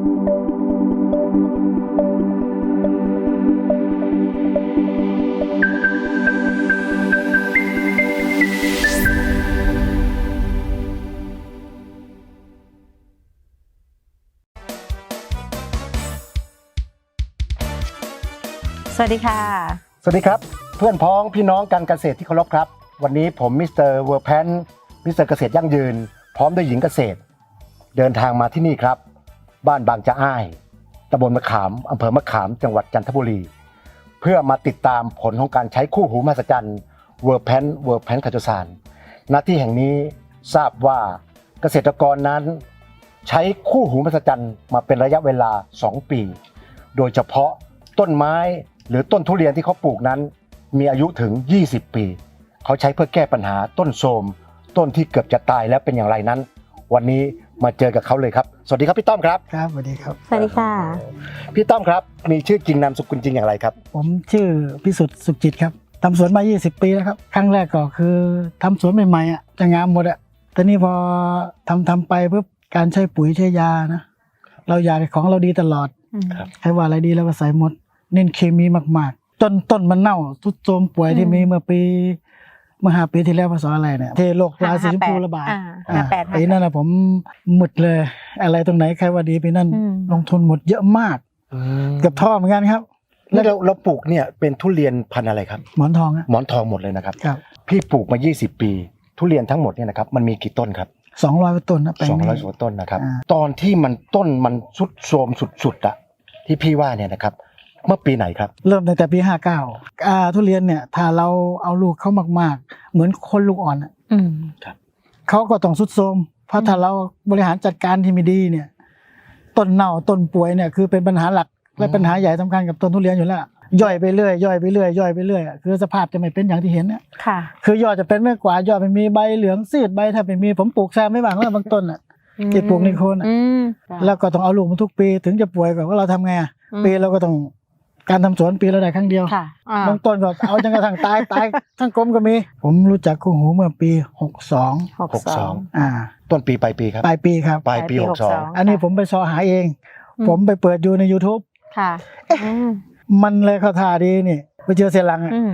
สวัสดีค่ะ สวัสดีครับ เพื่อนพ้องพี่น้องการเกษตรที่เคารพครับ วันนี้ผมมิสเตอร์เวอร์แพนมิสเตอร์เกษตรยั่งยืน พร้อมด้วยหญิงเกษตร เดินทางมาที่นี่ครับ บ้านบางจะอ้ายตำบลมะขามอำเภอมะขามจังหวัดจันทบุรี เพื่อมาติดตามผลของการใช้คู่หูมหัศจรรย์เวอร์แพนเวอร์แพนคาโจซานณที่แห่งนี้ทราบว่าเกษตรกรนั้น ใช้คู่หูมหัศจรรย์มาเป็นระยะเวลา 2 ปี โดยเฉพาะต้นไม้หรือต้นทุเรียนที่เขาปลูกนั้น มีอายุถึง 20 ปี เขาใช้เพื่อแก้ปัญหาต้นโทรมต้นที่เกือบจะตายแล้วเป็นอย่างไรนั้น วันนี้ มาเจอกับเขาเลยครับ สวัสดีครับพี่ต้อมครับ ครับสวัสดีครับ สวัสดีค่ะ พี่ต้อมครับ มีชื่อจริงนามสกุลจริงอย่างไรครับ ผมชื่อพิสุทธิ์สุขจิตครับทำสวนมา 20 ปีแล้วครับ ครั้งแรกก็คือทำสวนใหม่ๆอะจะงามหมดอะแต่นี่พอทำทำไปปุ๊บการใช้ปุ๋ยใช้ยานะ เราอยากให้ของเราดีตลอดครับ ใครว่าอะไรดีเราก็ใส่หมด เน้นเคมีมากๆต้นต้นมันเน่าทุดโทรมป่วยที่อืมมีเมื่อปี เมื่อห้าปีที่แล้วพศอะไรเนี่ยเทโรคราสีชมพูระบาดอ่าอ่าห้าแปดปีนั้นนะผมหมดเลย อะไรตรงไหนใครว่าดีปีนั้นอืม ลงทุนหมดเยอะมากเกือบท่อเหมือนกันครับ แล้วเราเราปลูกเนี่ยเป็นทุเรียนพันธุ์อะไรครับ หมอนทองอะหมอนทองหมดเลยนะครับ ครับพี่ปลูกมา 20 ปี ทุเรียนทั้งหมดเนี่ยนะครับมันมีกี่ต้นครับสองร้อยต้นนะแปลงสองนี้ร้อยกว่าต้นนะครับ อ่า ตอนที่มันต้นมันสุดโทรมสุดๆอะที่พี่ว่าเนี่ยนะครับ เมื่อปีไหนครับ เริ่มตั้งแต่ปีห้าเก้าอ่าทุเรียนเนี่ย ถ้าเราเอาลูกเขามาก ๆ เหมือนคนลูกอ่อนอะอืมเขาก็ต้องสุดโทรมเพราะถ้าเราบริหารจัดการที่ไม่ดีเนี่ยต้นเน่าต้นป่วยเนี่ยคือเป็นปัญหาหลักและอืมปัญหาใหญ่สำคัญกับต้นทุเรียนอยู่แล้วย่อยไปเรื่อยย่อยไปเรื่อยย่อยไปเรื่อยอะคือสภาพจะไม่เป็นอย่างที่เห็นเนี่ยค่ะคือยอดจะเป็นไม่กว่ายอดไม่มีใบเหลืองซีดใบถ้าไม่มีผมปลูกแซมไม่บางแล้วบางต้นอะที่ปลูกในโคนอะอืมแล้วก็ต้องเอาลูกมาทุกปี ถึงจะป่วยก่อนว่าเราทำไงอะอืมปีเราก็ต้อง การทำสวนปีละได้ครั้งเดียวค่ะอ่าบางต้นก็เอาจนกระทั่งตายตายทั้งกลมก็มี ผมรู้จักคู่หูเมื่อปี62หกสอง62อ่า ต้นปีปลายปีครับปลายปีครับปลายปีปลายปีหกสอง62อันนี้ผมไปซอหาเองอืมผมไปเปิดดูใน YouTube ค่ะอืมมันเลยเข้าท่าดีนี่ไปเจอเสียหลังอะอืม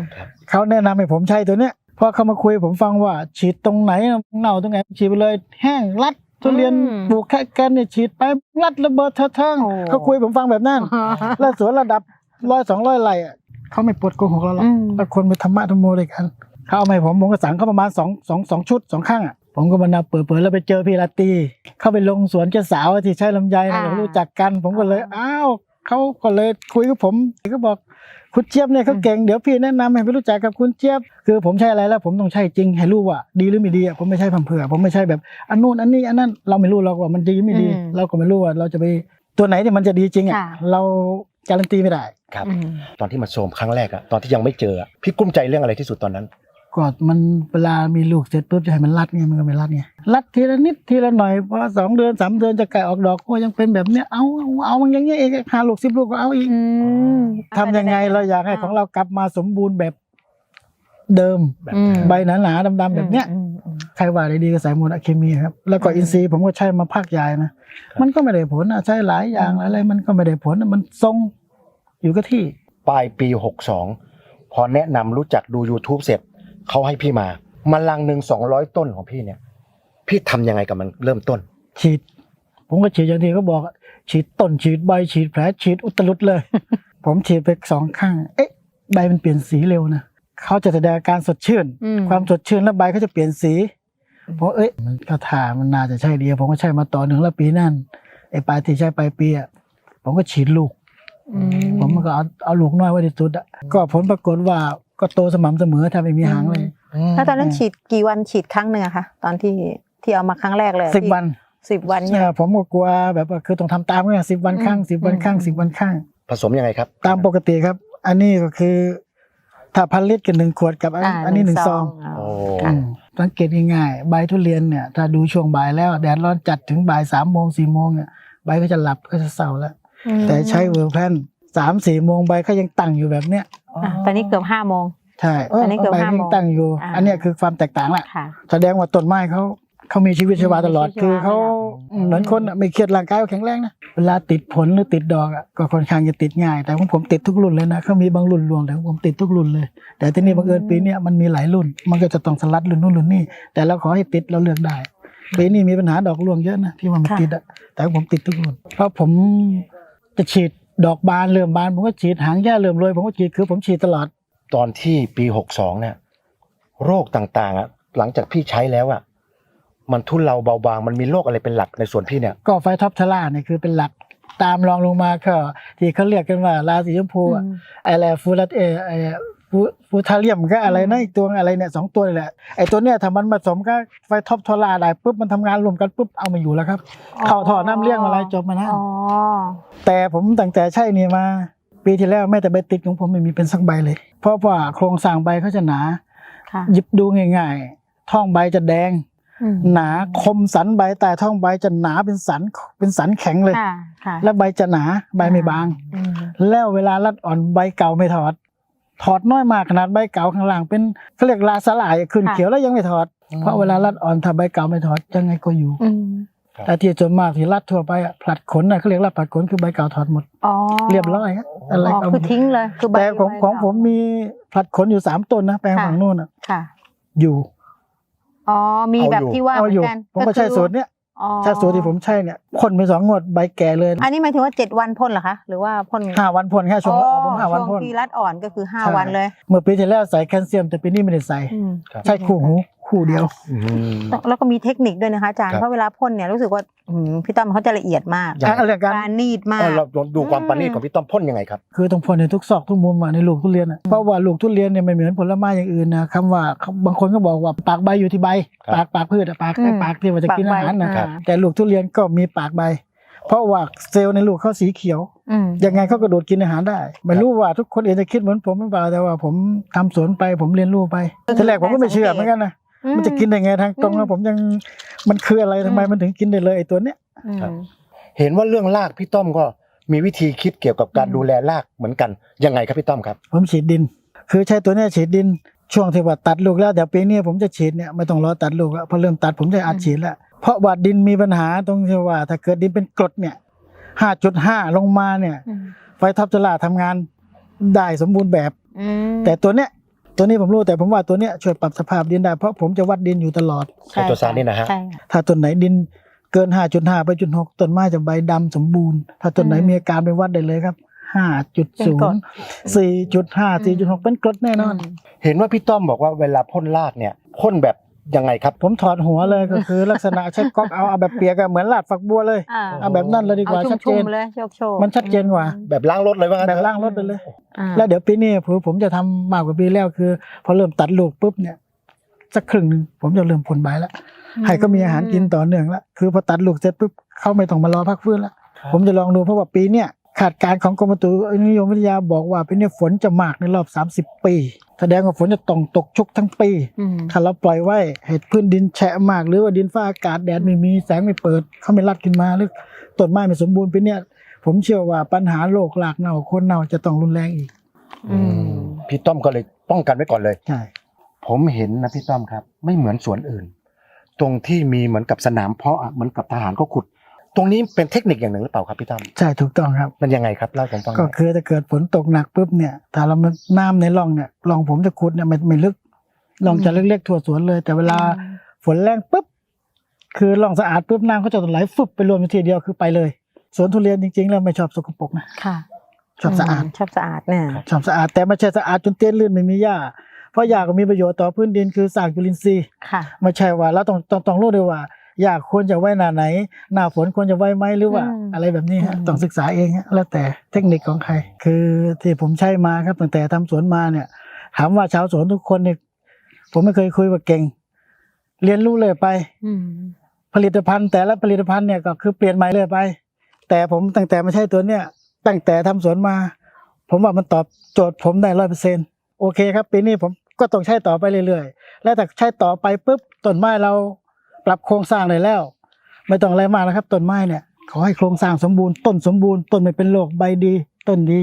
เขาแนะนำให้ผมใช้ตัวเนี้ยพอเขามาคุยผมฟังว่าฉีดตรงไหนเน่าตรงไหนฉีดไปเลยแห้งรัดทุเรียนปลูกแค่กันเนี่ยฉีดไปรัดระเบิดเทะเทิงเขาคุยผมฟังแบบนั้น แล้วสวนระดับ ร้อยสองร้อยไร่อะเขาไม่ปวดโกหกเราหรอกอืม แล้วคนไปธรรมะธรรมโมด้วยกันเขาเอามาให้ผมผมก็สั่งเขาประมาณสองสองสองชุดสองข้างอะผมก็มานาเปิดเปิดแล้วไปเจอพี่ลาตรีเข้าไปลงสวนเจ้าสาวที่ใช้ลำไยนะอ่าเรารู้จักกัน ผมก็เลยอ้าวเขาก็เลยคุยกับผมเขาบอกคุณเจี๊ยบเนี่ยเขาเก่งเดี๋ยวพี่แนะนำให้ไปรู้จักกับคุณเจี๊ยบคือผมใช้อะไรแล้ว ผมต้องใช้จริงให้รู้ว่า ดีหรือไม่ดีอะผมไม่ใช่พัมเพรื่อ ผมไม่ใช่แบบอันนู้นอันนี้อันนั้นเราไม่รู้เราว่ามันดีไม่ดี อืมเราก็ไม่รู้ว่าเราจะไปตัวไหนที่มันจะดีจริงอะค่ะ เรา การันตีไม่ได้ ครับ อืมตอนที่มันโทรมครั้งแรกอะตอนที่ยังไม่เจออะพี่กุ้มใจเรื่องอะไรที่สุดตอนนั้นก็มันเวลามีลูกเสร็จปุ๊บจะให้มันรัดไงมันก็ไม่รัดไงรัดทีละนิดทีละหน่อยพอสองเดือนสามเดือนจะไก่ออกดอกก็ยังเป็นแบบเนี้ยเอาเอาเอามันอย่างเงี้ยเองหาลูกสิบลูกก็เอาอีกอืม ทำยังไงเราอยากให้ของเรากลับมาสมบูรณ์แบบ เดิม แบบอืมใบหนาๆดำๆแบบเนี้ยอืมอืมใครว่าได้ดีก็ใส่โมนาเคมีครับ แล้วก็อืมอินทรีย์ผมก็ใช้มาภาคใหญ่นะ มันก็ไม่ได้ผลอะใช้หลายอย่างอะไรมันก็ไม่ได้ผลอะมันทรงอยู่กับที่ ปลายปี 62 พอแนะนำรู้จักดู YouTube เสร็จเขาให้พี่มามาลังหนึ่งสองร้อยต้นของพี่เนี่ย พี่ทำยังไงกับมันเริ่มต้น ฉีด ผมก็ฉีดอย่างที่เขาบอกอะฉีดต้นฉีดใบฉีดแผลฉีดอุตลุดเลย ผมฉีดไปสองข้าง เอ๊ะ ใบมันเปลี่ยนสีเร็วนะ เขาจะแสดงอาการสดชื่นอืมความสดชื่นแล้วใบเขาจะเปลี่ยนสีผมเอ้ยมันก็ถ่ามันน่าจะใช่ดีผมก็ใช้มาต่อหนึ่งแล้วปีนั่นไอ้ปลายที่ใช้ปลายปีอะผมก็ฉีดลูกอืผมก็เอาเอาลูกน้อยไว้ในสุดอะก็ผลปรากฏว่าก็โตสม่ำเสมอถ้าไม่มีหางเลยแล้วตอนนั้นฉีดกี่วันฉีดครั้งหนึ่งอะคะตอนที่ที่เอามาครั้งแรกเลยอะสิบที่วันสิบวันเอเนี่ยอผมก็กลัวแบบว่าคือต้องทำตามไงสิบวันข้างอืมสิบวันข้างอืมสิบวันข้าง ผสมยังไงครับ ตามปกติครับ อันนี้ก็คือ ถ้าพันลิตรกับหนึ่งขวดกับอันอ่าอันนี้หนึ่งซองาโอ้อืมสังเกตง่ายๆ ใบทุเรียนเนี่ยถ้าดูช่วงบ่ายแล้วแดดร้อนจัดถึงบ่ายสามโมงสี่โมงเนี่ยใบก็จะหลับก็จะเศร้าแล้ว อืมแต่ใช้เวอร์แพนสามสี่โมงใบก็ยังตั้งอยู่แบบเนี้ยอะตอนนี้เกือบห้าโมง ใช่อันนี้เกือบใบห้าก็โมยังงตั้งอยู่ อ่า อันเนี้ยคือความแตกต่างละค่ะ แสดงว่าต้นไม้เขา เขามีชีวิตชีวาตลอดมีชีวิตชีวาคือเขาเลยเหมือนคนอะไม่เครียดร่างกายเขาแข็งแรงนะเวลาติดผลหรือติดดอกอะก็ค่อนข้างจะติดง่าย แต่ของผมติดทุกรุ่นเลยนะเขามีบางรุ่นรวงแต่ของผมติดทุกรุ่นเลย แต่ที่นี่บังเอิญปีเนี้ยมันมีหลายรุ่น มันก็จะต้องสลัดรุ่นนู้นรุ่นนี้แต่เราขอให้ติดเราเลือกได้ปีนี้มีปัญหาดอกรวงเยอะนะที่ว่ามันค่ะติดอะแต่ของผมติดทุกรุ่นเพราะผมจะฉีดดอกบานเริ่มบานผมก็ฉีดหางแย่เริ่มโรยผมก็ฉีดคือผมฉีดตลอด ตอนที่ปีหกสองเนี่ยโรคต่างๆอะหลังจากพี่ใช้แล้วอะ มันทุเลาเบาบางมันมีโรคอะไรเป็นหลักในส่วนพี่เนี่ย ก็ไฟท็อปทาร่าเนี่ยคือเป็นหลักตามรองลงมาก็ที่เขาเรียกกันว่าราสีชมพูอะอืมอะไรฟูรัสเอไอฟูฟูทาเลียมก็อะไรนะอีกตัวอะไรเนี่ยสองตัวนี่แหละไอตัวเนี้ยถ้ามันผสมก็ไฟท็อปทาร่าได้ปุ๊บมันทำงานรวมกันปุ๊บเอามาอยู่แล้วครับ เข้าท่อน้ำเลี้ยงอะไรจบมานะอ๋อแต่ผมตั้งแต่ใช่นี่มา ปีที่แล้วแม้แต่ใบติดของผมไม่มีเป็นสักใบเลย เพราะว่าโครงสร้างใบเขาจะหนาค่ะหยิบดูง่าย ๆท้องใบจะแดงอืม หนาคมสันใบแต่ท้องใบจะหนาเป็นสันเป็นสันแข็งเลยค่ะค่ะแล้วใบจะหนาใบไม่บางอืมแล้วเวลารัดอ่อนใบเก่าไม่ถอด ถอดน้อยมากขนาดใบเก่าข้างล่างเป็นเขาเรียกลาสลายขึ้นเขียวแล้วยังไม่ถอด เพราะเวลารัดอ่อนถ้าใบเก่าไม่ถอดยังไงก็อยู่อืมครับแต่ที่จนมากที่รัดทั่วไปอะผลัดขนน่ะเขาเรียกรัดผลัดขนคือใบเก่าถอดหมดอ๋อเรียบร้อยฮะอะไรอ๋อก็คือทิ้งเลยคือใบแต่ของใบของเก่าผมมีผลัดขนอยู่สามต้นนะแปลงค่ะฝั่งนู้นอะค่ะอยู่ อ๋อ มีเอาแบบอยู่ที่ว่าเอาเหมือยู่อนกันผมก็ใช้สูตรเนี้ยอ๋อใช้สูตรที่ผมใช้เนี่ยพ่นไปสองงวดใบแก่เลย อันนี้หมายถึงว่าเจ็ดวันพ่นเหรอคะหรือว่าพ่นห้าวันพ่นแค่ช่วงละออกผมห้าวันช่พ่วนงที่รัดอ่อนก็คือห้าใช่วันเลย เมื่อปีที่แล้วใส่แคลเซียมแต่ปีนี้ไม่ได้ใส่อืมครับใช่คู่หู คู่เดียวอืมแล้วก็มีเทคนิคด้วยนะคะอาจารย์ครับเพราะเวลาพ่นเนี่ยรู้สึกว่าอืมพี่ต้อมเขาจะละเอียดมากอย่างอะเรื่องการการนีดมาเอกอเราดูความปราณีตของพี่ต้อมพ่นยังไงครับ คือต้องพ่นในทุกซอกทุกมุมอะในลูกทุเรียนอะเพราะว่าลูกทุเรียนเนี่ยไม่เหมือนผลไม้อย่างอื่นนะคำว่าบางคนก็บอกว่าปากใบอยู่ที่ใบครับปากปากพืชอะปากอืมปากที่ว่าจะกินอาหารนะปากใบแต่ลูกทุเรียนก็มีปากใบ เพราะว่าเซลล์ในลูกเขาสีเขียวอืมยังไงเขาก็ดูดกินอาหารได้ไม่รู้ว่าทุกคนเองจะคิดเหมือนผมหรือเปล่าแต่ว่าผมทำสวนไปผมเรียนรู้ไปทีแรกผมก็ไม่เชื่อเหมือนกันนะ มันจะกินได้ไงทางตรงอืนะมผมยังมันคืออะไรทำไมอืมมันถึงกินได้เลยไอ้ตัวเนี้ยอืมครับเห็นว่าเรื่องรากพี่ต้อมก็มีวิธีคิดเกี่ยวกับการอืมดูแลรากเหมือนกันยังไงครับพี่ต้อมครับ ผมฉีดดิน คือใช้ตัวเนี้ยฉีดดินช่วงที่ว่าตัดลูกแล้วเดี๋ยวปีนี้ผมจะฉีดเนี่ยไม่ต้องรอตัดลูกแล้วพอเริ่มตัดผมจะอัดฉีดแล้วเพราะว่าดินมีปัญหาตรงที่ว่า ถ้าเกิดดินเป็นกรดเนี่ยห้าจุดห้าลงมาเนี่ยอืมไฟท็อปจลาทำงานได้สมบูรณ์แบบอืมแต่ตัวเนี้ย ตัวนี้ผมรู้แต่ผมว่าตัวเนี้ยช่วยปรับสภาพดินได้เพราะผมจะวัดดินอยู่ตลอดใช่ไคโตซานนี่นะฮะ ใช่ค่ะ ถ้าต้นไหนดินเกิน 5.5 ไปจุดหกต้นไม้จะใบดำสมบูรณ์ ถ้าต้นไหนอืม มีอาการไปวัดได้เลยครับ เป็นกรด 5.0 4.5 4.6 เป็นกรดแน่นอน เห็นว่าพี่ต้อมบอกว่าเวลาพ่นรากเนี่ยพ่นแบบ ยังไงครับ ผมถอดหัวเลยก็คือ ลักษณะใช้ก๊อกเอาเอาแบบเปียกอะเหมือนลาดฝักบัวเลยอ่าเอาแบบนั้นเลยดีกว่าเอาชัดเจชุ่นมๆเลยโชคโชคมันชัดเจนกว่า แบบล้างรถเลยว่างั้นแบบเถอะล่างรถไปเลย อ่าแล้วเดี๋ยวปีนี้ผมผมจะทำมากกว่าปีแล้วคือ พอเริ่มตัดลูกปุ๊บเนี่ยสักครึ่งหนึ่งผมจะเริ่มผลใบแล้วให้เขามีอาหารกินต่อเนื่องแล้วคือพอตัดลูกเสร็จปุ๊บเขาไม่ต้องมารอพักฟื้นแล้วผมจะลองดูเพราะว่าปีเนี้ย ขาดการณ์ของกรมอุตุนิยมวิทยาบอกว่าปีเนี้ยฝนจะมากในรอบ 30 ปีแสดงว่าฝนจะต้องตกชุกทั้งปีอืมถ้าเราปล่อยไว้ให้พื้นดินแฉะมาก หรือว่าดินฟ้าอากาศแดดไม่มีแสงไม่เปิด เขาไม่รัดขึ้นมาหรือต้นไม้ไม่สมบูรณ์ปีเนี้ยผมเชื่อว่าปัญหาโรคหลากเน่าโคนเน่าจะต้องรุนแรงอีกอืมพี่ต้อมก็เลยป้องกันไว้ก่อนเลยใช่ผมเห็นนะพี่ต้อมครับ ไม่เหมือนสวนอื่น ตรงที่มีเหมือนกับสนามเพาะอะเหมือนกับทหารก็ขุด ตรงนี้เป็นเทคนิคอย่างหนึ่งหรือเปล่าครับพี่ต้อมใช่ถูกต้องครับ มันยังไงครับเล่าให้ผมฟังหก็น่อยคือถ้าเกิดฝนตกหนักปุ๊บเนี่ยถ้าเราน้ำในร่องเนี่ยร่องผมจะขุดเนี่ยไม่ไม่ลึกร่องจะเล็กๆทั่วสวนเลย แต่เวลาฝนแรงปุ๊บคือร่องสะอาดปุ๊บน้ำก็จะไหลฟึบไปรวมอยู่ทีเดียวคือไปเลยสวนทุเรียนจริงๆ แล้วไม่ชอบสกปรกนะค่ะชอบสะอาดมชอบสะอาดเนี่ยชอบสะอาดแต่ไม่ใช่สะอาดจนเตี้ยนลื่นไม่มีหญ้าเพราะหญ้าก็มีประโยชน์ต่อพื้นดินคือสร้างจุลินทรีย์ค่ะไม่ใช่ว่าเราต้องต้องต้องรู้ด้วยว่า หญ้าควรจะไว้หน้าไหน หน้าฝนควรจะไว้ไหมหรือว่าอืมอะไรแบบนี้ฮะอืมต้องศึกษาเองฮะแล้วแต่เทคนิคของใคร คือที่ผมใช้มาครับตั้งแต่ทำสวนมาเนี่ยถามว่าชาวสวนทุกคนเนี่ยผมไม่เคยคุยว่าเก่ง เรียนรู้เลยไปอืมผลิตภัณฑ์แต่ละผลิตภัณฑ์เนี่ยก็คือเปลี่ยนใหม่เลยไป แต่ผมตั้งแต่ไม่ใช่ตัวเนี่ยตั้งแต่ทำสวนมา ผมว่ามันตอบโจทย์ผมได้ร้อยเปอร์เซ็นโอเคครับปีนี้ผมก็ต้องใช้ต่อไปเรื่อยๆ แล้วแต่ใช้ต่อไปปุ๊บต้นไม้เรา ปรับโครงสร้างได้แล้ว ไม่ต้องอะไรมากนะครับต้นไม้เนี่ยขอให้โครงสร้างสมบูรณ์ต้นสมบูรณ์ต้นไม่เป็นโรคใบดี ต้นดี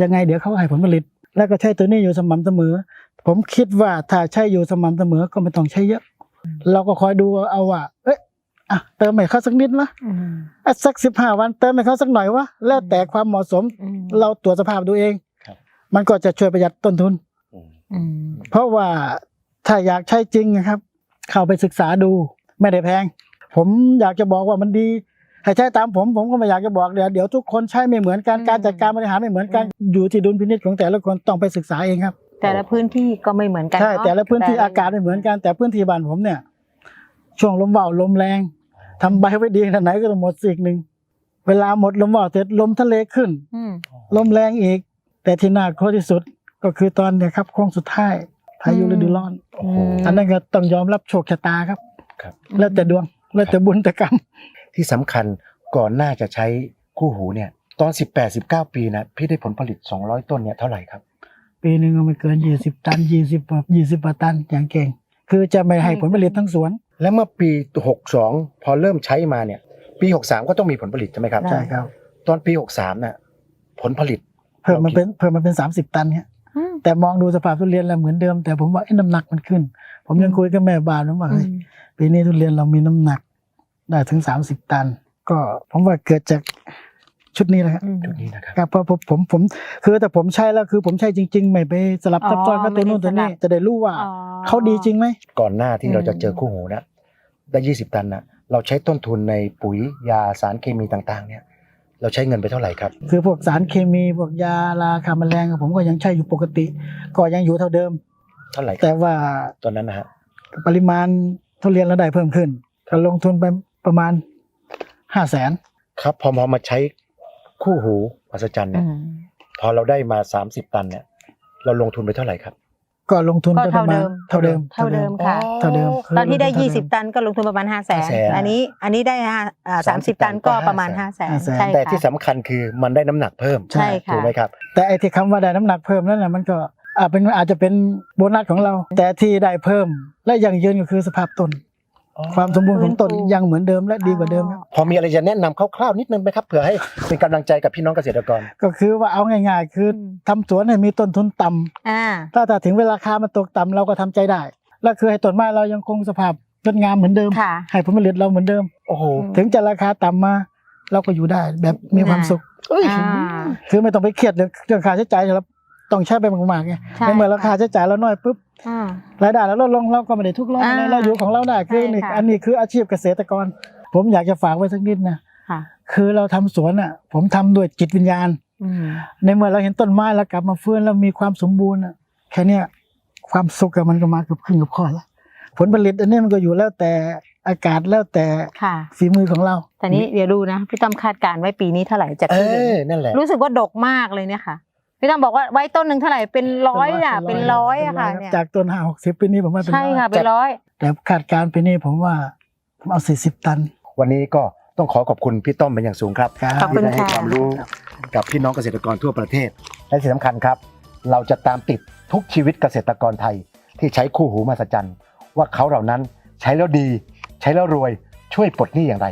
ยังไงเดี๋ยวเขาให้ผลผลิต แล้วก็ใช้ตัวนี้อยู่สม่ำเสมอ ผมคิดว่าถ้าใช้อยู่สม่ำเสมอก็ไม่ต้องใช้เยอะ เราก็คอยดูเอาว่าเอ้ยอะเติมให้เขาสักนิดนะอืมอะสักสิบห้าวันเติมให้เขาสักหน่อยวะแล้วแต่ความเหมาะสมอืมเราตรวจสภาพดูเองครับมันก็จะช่วยประหยัดต้นทุนอืมเพราะว่าถ้าอยากใช้จริงนะครับ เข้าไปศึกษาดู ไม่ได้แพง ผมอยากจะบอกว่ามันดีให้ใช้ตามผมผมก็ไม่อยากจะบอกเดี๋ยวเดี๋ยวทุกคนใช้ไม่เหมือนกันการจัดการบริหารไม่เหมือนกันอยู่ที่ดุลพินิจของแต่ละคนต้องไปศึกษาเองครับ แต่ละพื้นที่ก็ไม่เหมือนกันใช่เนอแต่ละพื้นที่อากาศไม่เหมือนกันแต่พื้นที่บ้านผมเนี่ย ช่วงลมว่าวลมแรงทำใบไว้ดีขนาดไหนก็ต้องหมดสีกหนึ่งเวลาหมดลมว่าวเสร็จลมทะเลขึ้นอืมลมแรงอีก แต่ที่น่ากลัวที่สุดก็คือตอนเนี่ยครับโค้งสุดท้ายพายุฤดูร้อนโอ้โหมอันนั้นก็ต้องยอมรับโชคชะตาครับ ครับ แล้วแต่ดวงแล้วแต่บุญแต่กรรม ที่สำคัญก่อนหน้าจะใช้คู่หูเนี่ย ตอน 18 19 ปีนะพี่ได้ผลผลิต 200 ต้นเนี่ยเท่าไหร่ครับ ปีหนึ่งก็ไม่เกินยี่สิบตันยี่สิบยี่สิบตันอย่างเก่ง คือจะไม่ให้ผลผลิตทั้งสวน และเมื่อปี 62 พอเริ่มใช้มาเนี่ย ปี 63 ก็ต้องมีผลผลิตใช่ไหมครับใช่ครับ ตอนปี 63น่ะผลผลิต เพิ่มมันเป็นเพิ่มมันเป็นสามสิบตันเนี่ยอืม แต่มองดูสภาพทุเรียนแล้วเหมือนเดิม แต่ผมว่าไอ้น้ำหนักมันขึ้น ผมยังอืมคุยกับแม่บ้านผมว่าเฮ้ยปีนี้ทุเรียนเรามีน้ำหนัก ได้ถึงสามสิบตัน ก็ผมว่าเกิดจากชุดนี้แหละครับอืมจุดนี้นะครับครับเพราะผมผมผมคือแต่ผมใช้แล้วคือผมใช้จริง ๆ ไม่ไปสลับอ๋อซับซ้อนกับตัวนู้นไม่ได้ตัวนี้สลับจะได้รู้ว่าอ๋อเขาดีจริงไหมก่อนหน้าที่อืมเราจะเจอคู่หูนะได้20ตันนะเราใช้ต้นทุนในปุ๋ยยาสารเคมีต่าง ๆ เนี่ย เราใช้เงินไปเท่าไหร่ครับ คือพวกสารเคมีพวกยาราคาแมลงผมก็ยังใช้อยู่ปกติ ก็ยังอยู่เท่าเดิม เท่าไหร่ครับแต่ว่าตอนนั้นนะฮะปริมาณทุเรียนเราได้เพิ่มขึ้นก็ลงทุนไปประมาณห้าแสนครับ พอพอมาใช้คู่หูอัศจรรย์อืเนี่ยมพอเราได้มา 30 ตันเนี่ย เราลงทุนไปเท่าไหร่ครับ ก็ลงทุนก็ไปปเท่าระมาณเดิมเท่าเดิมเท่าเดิมค่ะ เท่าเดิมตอนที่ได้เท่าเดิม20 ตันก็ลงทุนประมาณ 5 0 0แสน500,000 อันนี้อันนี้ได้ห้าอ่า30ตันก็ประมาณ 5 0 0แสน500,000 ใช่แต่ค่ะที่สำคัญคือมันได้น้ำหนักเพิ่มใช่ค่ะ ถูกไหมครับ แต่ไอ้ที่คำว่าได้น้ำหนักเพิ่มนั่นแหละมันก็อาจเป็นอาจจะเป็นโบนัสของเรา แต่ที่ได้เพิ่มและยังยืนก็คือสภาพต้น ความสมบูรณ์ของต้นยังเหมือนเดิมและดีกว่าเดิมครับพอมีอะไรจะแนะนำคร่าวๆนิดนึงไหมครับเผื่อให้เป็นกำลังใจกับพี่น้องเกษตรกร ก็คือว่าเอาง่ายๆ คือทำสวนให้มีต้นทุนต่ำอ่าถ้าถ้าถึงเวลาราคามันตกต่ำเราก็ทำใจได้แล้วคือให้ต้นไม้เรายังคงสภาพงดงามเหมือนเดิมค่ะให้ผลผลิตเราเหมือนเดิมโอ้โหอืมถึงจะราคาต่ำมาเราก็อยู่ได้แบบมีความสุขเอ้ยอ่าคือไม่ต้องไปเครียดเรื่องเรื่องค่าใช้จ่ายเรา ต้องใช้ไปมากๆไงใช่ในเมื่อราคาใช้จ่ายเราน้อยปุ๊บอ่า รายได้เราลดลงเราก็ไม่ได้ทุกข์ร้อนอะไรอ่าเราอยู่ของเราได้คือใช่นี่ค่ะ อันนี้คืออาชีพเกษตรกร ผมอยากจะฝากไว้สักนิดนะค่ะ คือเราทำสวนอะ ผมทำด้วยจิตวิญญาณ อืม ในเมื่อเราเห็นต้นไม้แล้วกลับมาฟื้นแล้วมีความสมบูรณ์อะแค่เนี้ยความสุขกับมันก็มาเกือบครึ่งกับข้อแล้วผลผลิตอันนี้มันก็อยู่แล้วแต่อากาศแล้วแต่ค่ะ ฝีมือของเราแต่นี้เดี๋ยวดูนะ พี่ต้อมคาดการณ์ไว้ปีนี้เท่าไหร่จากเอที่เห็นอนั่นแหละ รู้สึกว่าดกมากเลยเนี่ยค่ะ พี่ต้อมบอกว่าไว้ต้นหนึ่งเท่าไหร่เป็นร้อยอะเป็นร้อยอะค่ะเป็นร้เนี่ยจากต้นห้าหกสิบปีนี้ผมว่าเป็นใช่ร้อยค่ะเป็นร้อยแต่คาดการณ์ปีนี้ผมว่าผมเอาสี่สิบตัน วันนี้ก็ต้องขอขอบคุณพี่ต้อมเป็นอย่างสูงครับครับขอบคุณที่ได้ให้ค่ะความรู้กับพี่น้องเกษตรกรทั่วประเทศ และที่สำคัญครับ เราจะตามติดทุกชีวิตเกษตรกรไทยที่ใช้คู่หูมาสจันว่าเขาเหล่านั้นใช้แล้วดี ใช้แล้วรวยช่วยปลดหนี้อย่างไร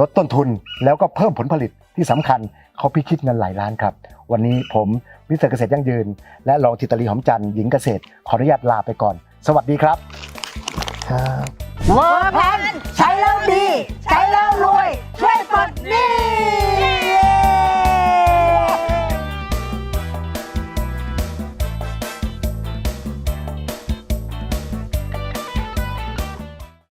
ลดต้นทุนแล้วก็เพิ่มผลผลิตที่สำคัญเขาพิคิดเงินหลายล้านครับ วันนี้ผมวิศวตอร์เกษตรยั่งยืน และรองจิตตรีหอมจันทร์หญิงเกษตร ขออนุญาตลาไปก่อน สวัสดีครับวัวอร์นใช้แล้วดี ใช้แล้วรวย ช่วยปลดหนี้